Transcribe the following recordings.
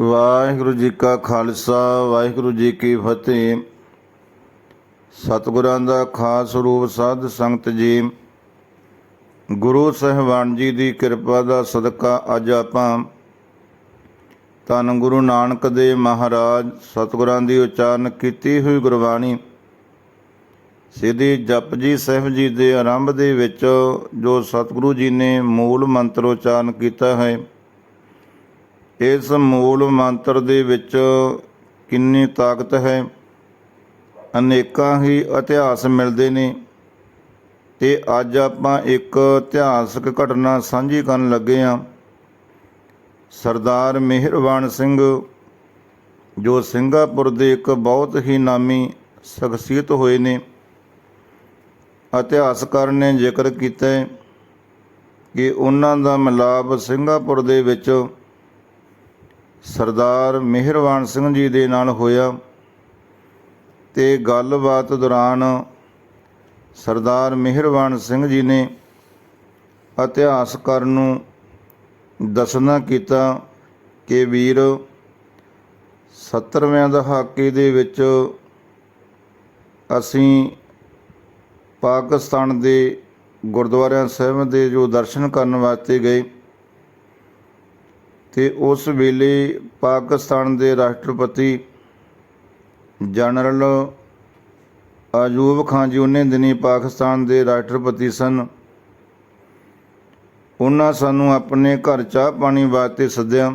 ਵਾਹਿਗੁਰੂ ਜੀ ਕਾ ਖਾਲਸਾ, ਵਾਹਿਗੁਰੂ ਜੀ ਕੀ ਫਤਿਹ। ਸਤਿਗੁਰਾਂ ਦਾ ਖਾਸ ਰੂਪ ਸਾਧ ਸੰਗਤ ਜੀ, ਗੁਰੂ ਸਾਹਿਬਾਨ ਜੀ ਦੀ ਕਿਰਪਾ ਦਾ ਸਦਕਾ ਅੱਜ ਆਪਾਂ ਧੰਨ ਗੁਰੂ ਨਾਨਕ ਦੇਵ ਮਹਾਰਾਜ ਸਤਿਗੁਰਾਂ ਦੀ ਉਚਾਰਨ ਕੀਤੀ ਹੋਈ ਗੁਰਬਾਣੀ ਸਿੱਧੀ ਜਪਜੀ ਸਾਹਿਬ ਜੀ ਦੇ ਆਰੰਭ ਦੇ ਵਿੱਚ ਜੋ ਸਤਿਗੁਰੂ ਜੀ ਨੇ ਮੂਲ ਮੰਤਰ ਉਚਾਰਨ ਕੀਤਾ ਹੈ ਇਸ ਮੂਲ ਮੰਤਰ ਦੇ ਵਿੱਚ ਕਿੰਨੀ ਤਾਕਤ ਹੈ? ਅਨੇਕਾਂ ਹੀ ਇਤਿਹਾਸ ਮਿਲਦੇ ਨੇ ਤੇ ਅੱਜ ਆਪਾਂ ਇੱਕ ਇਤਿਹਾਸਕ ਘਟਨਾ ਸਾਂਝੀ ਕਰਨ ਲੱਗੇ ਹਾਂ। ਸਰਦਾਰ ਮਿਹਰਬਾਨ ਸਿੰਘ, ਜੋ ਸਿੰਗਾਪੁਰ ਦੇ ਇੱਕ ਬਹੁਤ ਹੀ ਨਾਮੀ ਸ਼ਖਸੀਅਤ ਹੋਏ ਨੇ, ਇਤਿਹਾਸਕਾਰ ਨੇ ਜ਼ਿਕਰ ਕੀਤਾ ਹੈ ਕਿ ਉਹਨਾਂ ਦਾ ਮਿਲਾਪ ਸਿੰਗਾਪੁਰ ਦੇ ਵਿੱਚ ਸਰਦਾਰ ਮਿਹਰਬਾਨ ਸਿੰਘ ਜੀ ਦੇ ਨਾਲ ਹੋਇਆ ਤੇ ਗੱਲਬਾਤ ਦੌਰਾਨ ਸਰਦਾਰ ਮਿਹਰਬਾਨ ਸਿੰਘ ਜੀ ਨੇ ਇਤਿਹਾਸਕਾਰ ਨੂੰ ਦੱਸਣਾ ਕੀਤਾ ਕਿ ਵੀਰ 70ਵੇਂ ਦਹਾਕੇ ਦੇ ਵਿੱਚ ਅਸੀਂ ਪਾਕਿਸਤਾਨ ਦੇ ਗੁਰਦੁਆਰਿਆਂ ਸਾਹਿਬ ਦੇ ਜੋ ਦਰਸ਼ਨ ਕਰਨ ਵਾਸਤੇ ਗਏ ਤੇ ਉਸ ਵੇਲੇ ਪਾਕਿਸਤਾਨ ਦੇ ਰਾਸ਼ਟਰਪਤੀ ਜਨਰਲ ਆਯੂਬ ਖਾਨ ਜੀ ਉਹਨੇ ਦਿਨੀ ਪਾਕਿਸਤਾਨ ਦੇ ਰਾਸ਼ਟਰਪਤੀ ਸਨ। ਉਹਨਾਂ ਸਾਨੂੰ ਆਪਣੇ ਘਰ ਚਾਹ ਪਾਣੀ ਵਾਸਤੇ ਸੱਦਿਆ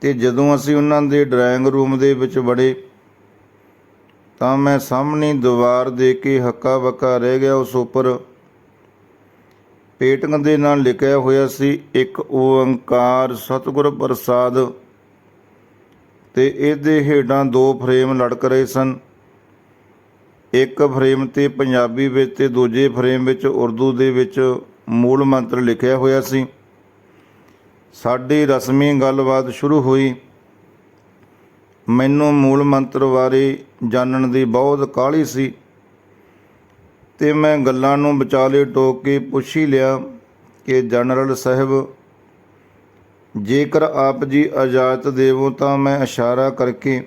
ਤੇ ਜਦੋਂ ਅਸੀਂ ਉਹਨਾਂ ਦੇ ਡਰਾਇੰਗ ਰੂਮ ਦੇ ਵਿੱਚ ਵੜੇ ਤਾਂ ਮੈਂ ਸਾਹਮਣੇ ਦੀਵਾਰ ਦੇ ਕੇ ਹੱਕਾ ਬੱਕਾ ਰਹਿ ਗਿਆ। ਉਸ ਉੱਪਰ ਪੇਟਿੰਗ ਦੇ ਨਾਲ ਲਿਖਿਆ ਹੋਇਆ ਸੀ, ਇੱਕ ਓੰਕਾਰ ਸਤਿਗੁਰ ਪ੍ਰਸਾਦ। ਤੇ ਇਹਦੇ ਹੇਠਾਂ ਦੋ ਫਰੇਮ ਲੜਕ ਰਹੇ ਸਨ। ਇੱਕ ਫਰੇਮ ਤੇ ਪੰਜਾਬੀ ਵਿੱਚ ਤੇ ਦੂਜੇ ਫਰੇਮ ਵਿੱਚ ਉਰਦੂ ਦੇ ਵਿੱਚ ਮੂਲ ਮੰਤਰ ਲਿਖਿਆ ਹੋਇਆ ਸੀ। ਸਾਡੀ ਰਸਮੀ ਗੱਲਬਾਤ ਸ਼ੁਰੂ ਹੋਈ। ਮੈਨੂੰ ਮੂਲ ਮੰਤਰ ਬਾਰੇ ਜਾਣਨ ਦੀ ਬਹੁਤ ਕਾਹਲੀ ਸੀ। ਤੇ ਮੈਂ ਗੱਲਾਂ ਨੂੰ ਵਿਚਾਲੇ ਟੋਕ ਕੇ ਪੁੱਛ ਹੀ ਲਿਆ ਕਿ ਜਨਰਲ ਸਾਹਿਬ, ਜੇਕਰ ਆਪ ਜੀ ਇਜਾਜ਼ਤ ਦੇਵੋ ਤਾਂ ਮੈਂ ਇਸ਼ਾਰਾ ਕਰਕੇ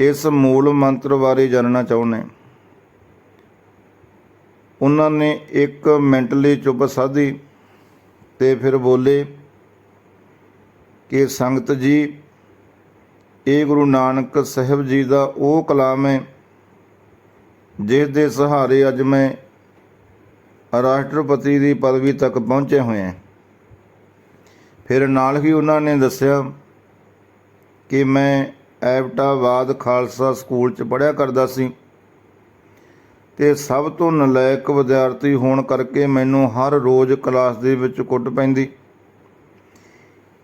ਇਸ ਮੂਲ ਮੰਤਰ ਬਾਰੇ ਜਾਣਨਾ ਚਾਹੁੰਦਾ ਉਹਨਾਂ ਨੇ ਇੱਕ ਮਿੰਟ ਲਈ ਚੁੱਪ ਸਾਧੀ ਤੇ ਫਿਰ ਬੋਲੇ ਕਿ ਸੰਗਤ ਜੀ, ਇਹ ਗੁਰੂ ਨਾਨਕ ਸਾਹਿਬ ਜੀ ਦਾ ਉਹ ਕਲਾਮ ਹੈ ਜਿਸ ਦੇ ਸਹਾਰੇ ਅੱਜ ਮੈਂ ਰਾਸ਼ਟਰਪਤੀ ਦੀ ਪਦਵੀ ਤੱਕ ਪਹੁੰਚੇ ਹੋਏ ਹਾਂ। ਫਿਰ ਨਾਲ ਹੀ ਉਹਨਾਂ ਨੇ ਦੱਸਿਆ ਕਿ ਮੈਂ ਐਬਟਾਬਾਦ ਖਾਲਸਾ ਸਕੂਲ 'ਚ ਪੜ੍ਹਿਆ ਕਰਦਾ ਸੀ ਤੇ ਸਭ ਤੋਂ ਨਲਾਇਕ ਵਿਦਿਆਰਥੀ ਹੋਣ ਕਰਕੇ ਮੈਨੂੰ ਹਰ ਰੋਜ਼ ਕਲਾਸ ਦੇ ਵਿੱਚ ਕੁੱਟ ਪੈਂਦੀ।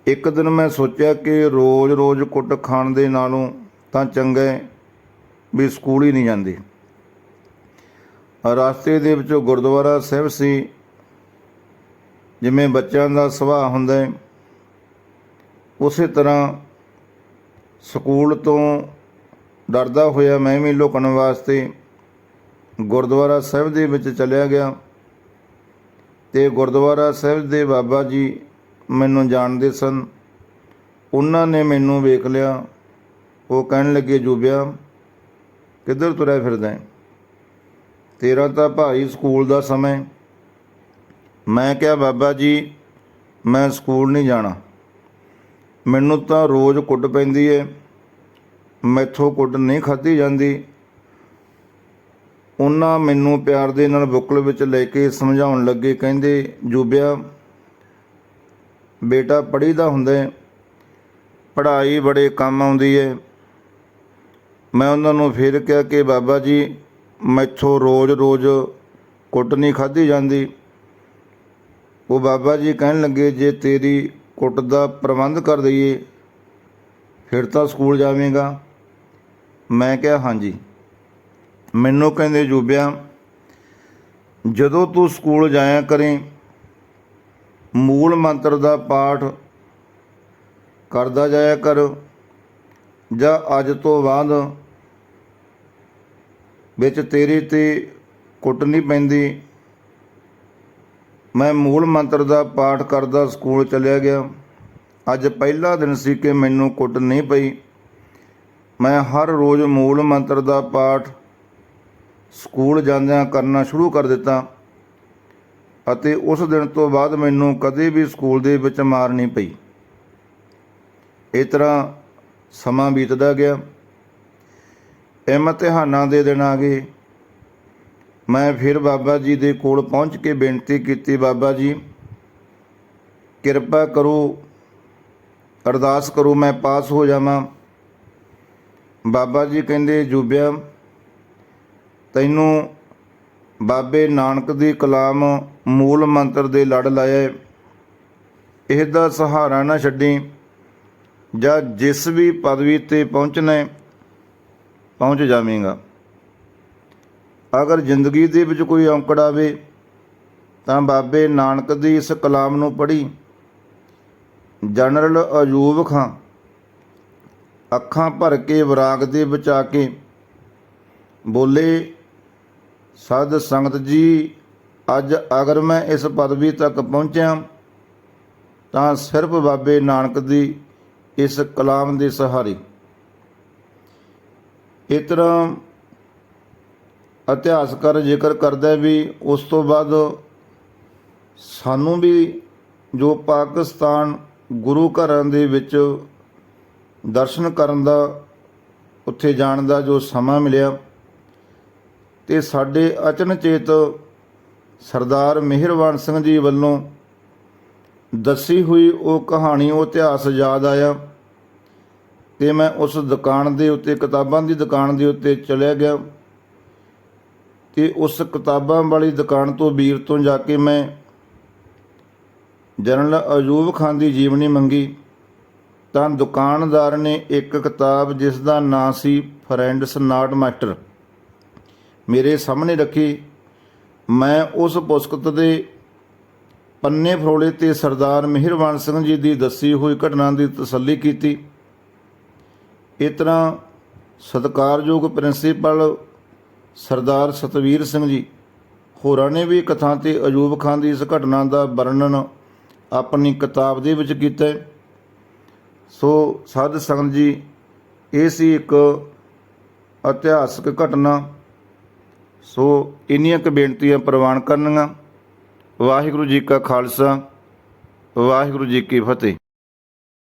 ਇੱਕ ਦਿਨ ਮੈਂ ਸੋਚਿਆ ਕਿ ਰੋਜ਼-ਰੋਜ਼ ਕੁੱਟ ਖਾਣ ਦੇ ਨਾਲੋਂ ਤਾਂ ਚੰਗਾ ਵੀ ਸਕੂਲ ਹੀ ਨਹੀਂ ਜਾਂਦੀ। ਰਸਤੇ ਦੇ ਵਿੱਚੋਂ ਗੁਰਦੁਆਰਾ ਸਾਹਿਬ ਸੀ, ਜਿਵੇਂ ਬੱਚਿਆਂ ਦਾ ਸੁਭਾਅ ਹੁੰਦਾ ਹੈ। ਉਸੇ ਤਰ੍ਹਾਂ ਸਕੂਲ ਤੋਂ ਡਰਦਾ ਹੋਇਆ ਮੈਂ ਵੀ ਲੁਕਣ ਵਾਸਤੇ ਗੁਰਦੁਆਰਾ ਸਾਹਿਬ ਦੇ ਵਿੱਚ ਚਲਿਆ ਗਿਆ ਤੇ ਗੁਰਦੁਆਰਾ ਸਾਹਿਬ ਦੇ ਬਾਬਾ ਜੀ ਮੈਨੂੰ ਜਾਣਦੇ ਸਨ। ਉਹਨਾਂ ਨੇ ਮੈਨੂੰ ਵੇਖ ਲਿਆ। ਉਹ ਕਹਿਣ ਲੱਗੇ, ਜੂਬਿਆ, ਕਿੱਧਰ ਤੁਰਿਆ ਫਿਰਦਾ ਹੈ? ਤੇਰਾ ਤਾਂ ਭਾਈ ਸਕੂਲ ਦਾ ਸਮਾਂ। ਮੈਂ ਕਿਹਾ, ਬਾਬਾ ਜੀ, ਮੈਂ ਸਕੂਲ ਨਹੀਂ ਜਾਣਾ। ਮੈਨੂੰ ਤਾਂ ਰੋਜ਼ ਕੁੱਟ ਪੈਂਦੀ ਹੈ ਮੈਥੋਂ ਕੁੱਟ ਨਹੀਂ ਖਾਧੀ ਜਾਂਦੀ। ਉਹਨਾਂ ਮੈਨੂੰ ਪਿਆਰ ਦੇ ਨਾਲ ਬੁੱਕਲ ਵਿੱਚ ਲੈ ਕੇ ਸਮਝਾਉਣ ਲੱਗੇ। ਕਹਿੰਦੇ, ਜੂਬਿਆ, ਬੇਟਾ ਪੜ੍ਹੀਦਾ ਹੁੰਦਾ ਪੜ੍ਹਾਈ ਬੜੇ ਕੰਮ ਆਉਂਦੀ ਹੈ ਮੈਂ ਉਹਨਾਂ ਨੂੰ ਫਿਰ ਕਿਹਾ ਕਿ, ਬਾਬਾ ਜੀ ਮੈਥੋਂ ਰੋਜ਼-ਰੋਜ਼ ਕੁੱਟ ਨਹੀਂ ਖਾਧੀ ਜਾਂਦੀ। ਉਹ ਬਾਬਾ ਜੀ ਕਹਿਣ ਲੱਗੇ, ਜੇ ਤੇਰੀ ਕੁੱਟ ਦਾ ਪ੍ਰਬੰਧ ਕਰ ਦਈਏ, ਫਿਰ ਤਾਂ ਸਕੂਲ ਜਾਵੇਂਗਾ। ਮੈਂ ਕਿਹਾ, ਹਾਂਜੀ। ਮੈਨੂੰ ਕਹਿੰਦੇ ਜੂਬਿਆ, ਜਦੋਂ ਤੂੰ ਸਕੂਲ ਜਾਇਆ ਕਰੇ, ਮੂਲ ਮੰਤਰ ਦਾ ਪਾਠ ਕਰਦਾ ਜਾਇਆ ਕਰ। ਜਾਂ ਅੱਜ ਤੋਂ ਬਾਅਦ ਵਿੱਚ ਤੇਰੇ ਤੇ ਕੁੱਟ ਨਹੀਂ ਪੈਂਦੀ। ਮੈਂ ਮੂਲ ਮੰਤਰ ਦਾ ਪਾਠ ਕਰਦਾ ਸਕੂਲ ਚਲਿਆ ਗਿਆ। ਅੱਜ ਪਹਿਲਾ ਦਿਨ ਸੀ ਕਿ ਮੈਨੂੰ ਕੁੱਟ ਨਹੀਂ ਪਈ। ਮੈਂ ਹਰ ਰੋਜ਼ ਮੂਲ ਮੰਤਰ ਦਾ ਪਾਠ ਸਕੂਲ ਜਾਂਦਿਆਂ ਕਰਨਾ ਸ਼ੁਰੂ ਕਰ ਦਿੱਤਾ ਅਤੇ ਉਸ ਦਿਨ ਤੋਂ ਬਾਅਦ ਮੈਨੂੰ ਕਦੇ ਵੀ ਸਕੂਲ ਦੇ ਵਿੱਚ ਮਾਰ ਨਹੀਂ ਪਈ। ਇਸ ਤਰ੍ਹਾਂ ਸਮਾਂ ਬੀਤਦਾ ਗਿਆ। ਇਮਤਿਹਾਨਾਂ ਦੇ ਦਿਨ ਆ ਗਏ ਮੈਂ ਫਿਰ ਬਾਬਾ ਜੀ ਦੇ ਕੋਲ ਪਹੁੰਚ ਕੇ ਬੇਨਤੀ ਕੀਤੀ, ਬਾਬਾ ਜੀ, ਕਿਰਪਾ ਕਰੋ, ਅਰਦਾਸ ਕਰੋ ਮੈਂ ਪਾਸ ਹੋ ਜਾਵਾਂ। ਬਾਬਾ ਜੀ ਕਹਿੰਦੇ, ਜੁਬਿਆ, ਤੈਨੂੰ ਬਾਬੇ ਨਾਨਕ ਦੀ ਕਲਾਮ ਮੂਲ ਮੰਤਰ ਦੇ ਲੜ ਲਾਇਆ ਇਹਦਾ ਸਹਾਰਾ ਨਾ ਛੱਡੀ। ਜਾਂ ਜਿਸ ਵੀ ਪਦਵੀ ਤੇ ਪਹੁੰਚਣਾ ਪਹੁੰਚ ਜਾਵੇਂਗਾ। ਅਗਰ ਜ਼ਿੰਦਗੀ ਦੇ ਵਿੱਚ ਕੋਈ ਔਂਕੜ ਆਵੇ, ਤਾਂ ਬਾਬੇ ਨਾਨਕ ਦੀ ਇਸ ਕਲਾਮ ਨੂੰ ਪੜ੍ਹੀ। ਜਨਰਲ ਅਯੂਬ ਖਾਂ ਅੱਖਾਂ ਭਰ ਕੇ ਵਿਰਾਗ ਦੇ ਵਿੱਚ ਆ ਕੇ ਬੋਲੇ ਸਦ ਸੰਗਤ ਜੀ, ਅੱਜ ਅਗਰ ਮੈਂ ਇਸ ਪਦਵੀ ਤੱਕ ਪਹੁੰਚਿਆ, ਤਾਂ ਸਿਰਫ ਬਾਬੇ ਨਾਨਕ ਦੀ ਇਸ ਕਲਾਮ ਦੇ ਸਹਾਰੇ ਇਸ ਤਰ੍ਹਾਂ ਇਤਿਹਾਸਕਾਰ ਜ਼ਿਕਰ ਕਰਦਾ ਵੀ ਉਸ ਤੋਂ ਬਾਅਦ ਸਾਨੂੰ ਵੀ ਜੋ ਪਾਕਿਸਤਾਨ ਗੁਰੂ ਘਰਾਂ ਦੇ ਵਿੱਚ ਦਰਸ਼ਨ ਕਰਨ ਦਾ, ਉੱਥੇ ਜਾਣ ਦਾ ਜੋ ਸਮਾਂ ਮਿਲਿਆ ਤੇ ਸਾਡੇ ਅਚਨਚੇਤ ਸਰਦਾਰ ਮਿਹਰਵਾਨ ਸਿੰਘ ਜੀ ਵੱਲੋਂ ਦੱਸੀ ਹੋਈ ਉਹ ਕਹਾਣੀ, ਉਹ ਇਤਿਹਾਸ ਯਾਦ ਆਇਆ। ਤੇ ਮੈਂ ਉਸ ਦੁਕਾਨ ਦੇ ਉੱਤੇ, ਕਿਤਾਬਾਂ ਦੀ ਦੁਕਾਨ ਦੇ ਉੱਤੇ ਚਲਿਆ ਗਿਆ ਤੇ ਉਸ ਕਿਤਾਬਾਂ ਵਾਲੀ ਦੁਕਾਨ ਤੋਂ ਵੀਰ ਤੋਂ ਜਾ ਕੇ ਮੈਂ ਜਨਰਲ ਅਜੂਬ ਖਾਨ ਦੀ ਜੀਵਨੀ ਮੰਗੀ। ਤਾਂ ਦੁਕਾਨਦਾਰ ਨੇ ਇੱਕ ਕਿਤਾਬ ਜਿਸ ਦਾ ਨਾਂ ਸੀ ਫਰੈਂਡਸ ਨਾਟ ਮਾਸਟਰ ਮੇਰੇ ਸਾਹਮਣੇ ਰੱਖੀ। ਮੈਂ ਉਸ ਪੁਸਤਕ ਦੇ ਪੰਨੇ ਫਰੋਲੇ ਤੇ ਸਰਦਾਰ ਮਿਹਰਬਾਨ ਸਿੰਘ ਜੀ ਦੀ ਦੱਸੀ ਹੋਈ ਘਟਨਾ ਦੀ ਤਸੱਲੀ ਕੀਤੀ। ਇਸ ਤਰ੍ਹਾਂ ਸਤਿਕਾਰਯੋਗ ਪ੍ਰਿੰਸੀਪਲ ਸਰਦਾਰ ਸਤਵੀਰ ਸਿੰਘ ਜੀ ਹੋਰਾਂ ਨੇ ਵੀ ਕਥਾ ਤੇ ਅਯੂਬ ਖਾਨ ਦੀ ਇਸ ਘਟਨਾ ਦਾ ਵਰਣਨ ਆਪਣੀ ਕਿਤਾਬ ਦੇ ਵਿੱਚ ਕੀਤਾ ਹੈ। ਸੋ ਸਾਧ ਸੰਗਤ ਜੀ, ਇਹ ਸੀ ਇੱਕ ਇਤਿਹਾਸਕ ਘਟਨਾ। ਸੋ ਇੰਨੀਆਂ ਕੁ ਬੇਨਤੀਆਂ ਪ੍ਰਵਾਨ ਕਰਨੀਆਂ। ਵਾਹਿਗੁਰੂ ਜੀ ਕਾ ਖਾਲਸਾ, ਵਾਹਿਗੁਰੂ ਜੀ ਕੀ ਫਤਿਹ।